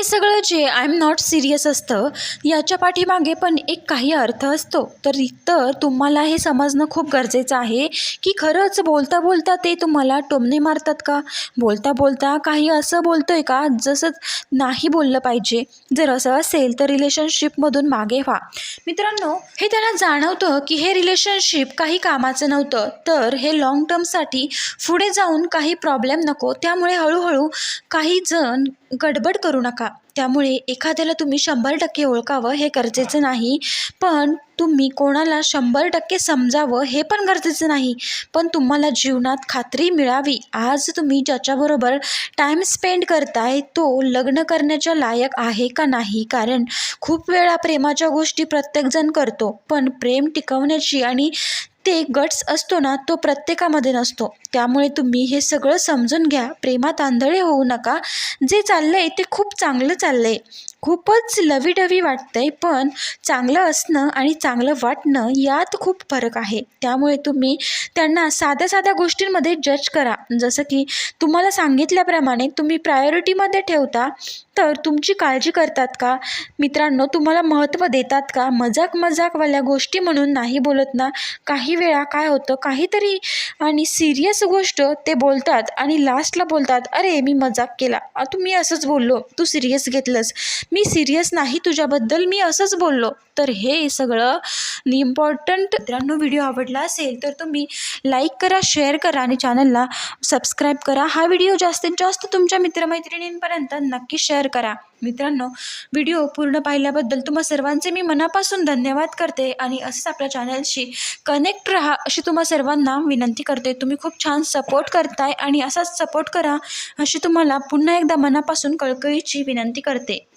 हे सगळं जे आय एम नॉट सिरियस असतं याच्या पाठीमागे पण एक काही अर्थ असतो. तर तर तुम्हाला हे समजणं खूप गरजेचं आहे की खरंच बोलता बोलता ते तुम्हाला टोमणे मारतात का? बोलता बोलता काही असं बोलतो आहे का जसं नाही बोललं पाहिजे? जर असं असेल तर रिलेशनशिपमधून मागे व्हा. मित्रांनो हे त्यांना जाणवतं की हे रिलेशनशिप काही कामाचं नव्हतं. तर हे लाँग टर्मसाठी पुढे जाऊन काही प्रॉब्लेम नको. त्यामुळे हळूहळू काही जण गडबड करू नका. त्यामुळे एखाद्याला तुम्ही शंभर टक्के ओळखावं हे गरजेचं नाही. पण तुम्ही कोणाला शंभर टक्के समजावं हे पण गरजेचं नाही. पण तुम्हाला जीवनात खात्री मिळावी. आज तुम्ही ज्याच्याबरोबर टाईम स्पेंड करताय तो लग्न करण्याच्या लायक आहे का नाही? कारण खूप वेळा प्रेमाच्या गोष्टी प्रत्येकजण करतो. पण प्रेम टिकवण्याची आणि ते गट्स असतो ना तो प्रत्येकामध्ये नसतो. त्यामुळे तुम्ही हे सगळं समजून घ्या. प्रेमात आंधळे होऊ नका. जे चाललं आहे ते खूप चांगलं चाललं आहे खूपच लवीडवी वाटतंय पण चांगलं असणं आणि चांगलं वाटणं यात खूप फरक आहे. त्यामुळे तुम्ही त्यांना साध्या साध्या गोष्टींमध्ये जज करा. जसं की तुम्हाला सांगितल्याप्रमाणे तुम्ही प्रायोरिटीमध्ये ठेवता तर तुमची काळजी करतात का? मित्रांनो तुम्हाला महत्त्व देतात का? मजाक मजाकवाल्या गोष्टी म्हणून नाही बोलत ना? काही वेळा काय होतं काहीतरी आणि सिरियस गोष्ट ते बोलतात आणि लास्टला बोलतात अरे मी मजाक केला. तुम्ही तू मी असंच बोललो. तू सिरियस घेतलंस. मी सिरियस नाही तुझ्याबद्दल मी असंच बोललो. तर हे सगळं इम्पॉर्टंट मित्रांनो व्हिडिओ आवडला असेल तर तुम्ही लाईक करा शेअर करा आणि चॅनलला सबस्क्राईब करा. हा व्हिडिओ जास्तीत जास्त तुमच्या मित्रमैत्रिणींपर्यंत नक्की शेअर करा. मित्रांनो व्हिडिओ पूर्ण पाहिल्याबद्दल तुम्हा सर्वांचे मी मनापासून धन्यवाद करते आणि असंच आपल्या चॅनलशी कनेक्ट राहा अशी तुम्हा सर्वांना विनंती करते. तुम्ही खूप छान सपोर्ट करताय आणि असाच सपोर्ट करा अशी तुम्हाला पुन्हा एकदा मनापासून कळकळीची विनंती करते.